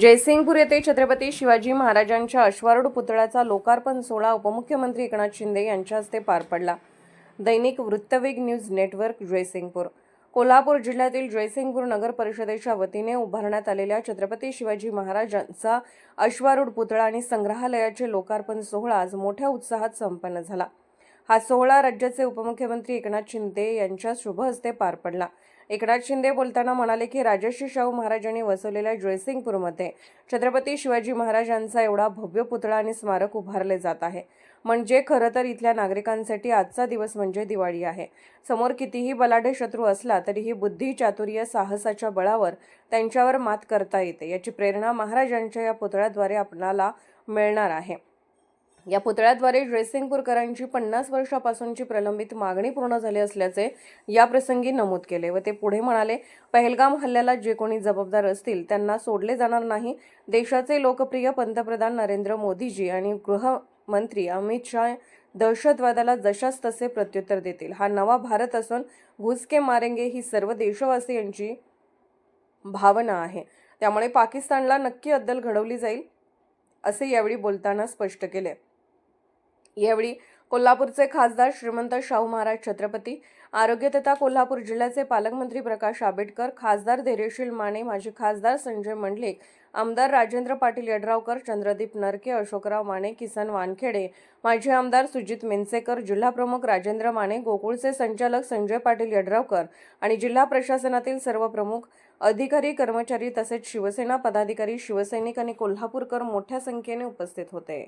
जयसिंगपूर येथे छत्रपती शिवाजी महाराजांच्या अश्वारूढ पुतळ्याचा लोकार्पण सोहळा उपमुख्यमंत्री एकनाथ शिंदे यांच्या हस्ते पार पडला. Dainik Vrittaveg news network Jaysingpur. Kolhapur जिल्ह्यातील जयसिंगपूर नगर परिषदेच्या वतीने उभारण्यात आलेल्या छत्रपती शिवाजी महाराजांचा अश्वारूढ पुतळा आणि संग्रहालयाचे लोकार्पण सोहळा आज मोठ्या उत्साहात संपन्न झाला. हा सोहळा राज्याचे उपमुख्यमंत्री एकनाथ शिंदे यांच्या शुभ हस्ते पार पडला. एकनाथ शिंदे बोलताना म्हणाले की राजर्षी शाहू महाराजांनी वसवलेल्या जयसिंगपूरमध्ये छत्रपती शिवाजी महाराजांचा एवढा भव्य पुतळा आणि स्मारक उभारले जात आहे. म्हणजे खरं तर इथल्या नागरिकांसाठी आजचा दिवस म्हणजे दिवाळी आहे. समोर कितीही बलाढ्य शत्रू असला तरीही बुद्धी चातुर्य साहसाच्या बळावर त्यांच्यावर मात करता येते याची प्रेरणा महाराजांच्या या पुतळ्याद्वारे आपणाला मिळणार आहे. या पुतळ्याद्वारे जयसिंगपूरकरांची पन्नास वर्षापासूनची प्रलंबित मागणी पूर्ण झाली असल्याचे या प्रसंगी नमूद केले व ते पुढे म्हणाले पहलगाम हल्ल्याला जे कोणी जबाबदार असतील त्यांना सोडले जाणार नाही. देशाचे लोकप्रिय पंतप्रधान नरेंद्र मोदीजी आणि गृहमंत्री अमित शाह दहशतवादाला जशास तसे प्रत्युत्तर देतील. हा नवा भारत असून घुसके मारेंगे ही सर्व देशवासियांची भावना आहे. त्यामुळे पाकिस्तानला नक्की अद्दल घडवली जाईल असे यावेळी बोलताना स्पष्ट केले. यावेळी कोल्हापूरचे खासदार श्रीमंत शाहू महाराज छत्रपती आरोग्य तथा कोल्हापूर जिल्ह्याचे पालकमंत्री प्रकाश आंबेडकर खासदार धैर्यशील माने माजी खासदार संजय मंडलिक आमदार राजेंद्र पाटील यड्रावकर चंद्रदीप नरके अशोकराव माने किसन वानखेडे माजी आमदार सुजित मेनसेकर जिल्हाप्रमुख राजेंद्र माने गोकुळचे संचालक संजय पाटील यड्रावकर आणि जिल्हा प्रशासनातील सर्व प्रमुख अधिकारी कर्मचारी तसेच शिवसेना पदाधिकारी शिवसैनिक आणि कोल्हापूरकर मोठ्या संख्येने उपस्थित होते.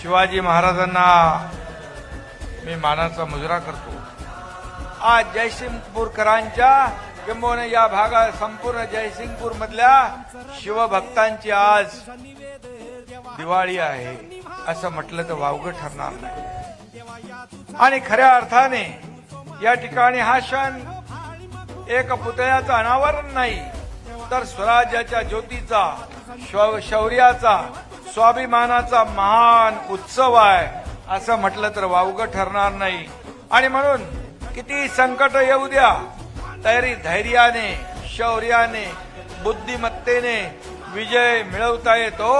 शिवाजी महाराजांना मी मानाचा मुजरा करतो. आज जयसिंगपूरकरांच्या किंबहुना या भागात संपूर्ण जयसिंगपूर मधल्या शिवभक्तांची आज दिवाळी आहे असं म्हटलं तर वावगं ठरणार नाही. आणि खऱ्या अर्थाने या ठिकाणी हा क्षण एक पुतळ्याचं अनावरण नाही तर स्वराज्याच्या ज्योतीचा शौ- शौर्याचा स्वाभिमानाचा महान उत्सव आहे. असं म्हटलं तर वावगं ठरणार नाही. आणि म्हणून किती संकट येऊ द्या. तरी धैर्याने शौर्याने बुद्धिमत्तेने विजय मिळवता येतो.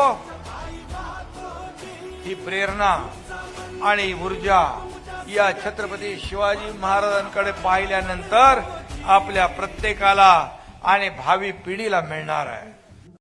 ही प्रेरणा आणि ऊर्जा या छत्रपती शिवाजी महाराजांकडे पाहिल्यानंतर आपल्या प्रत्येकाला आणि भावी पिढीला मिळणार आहे.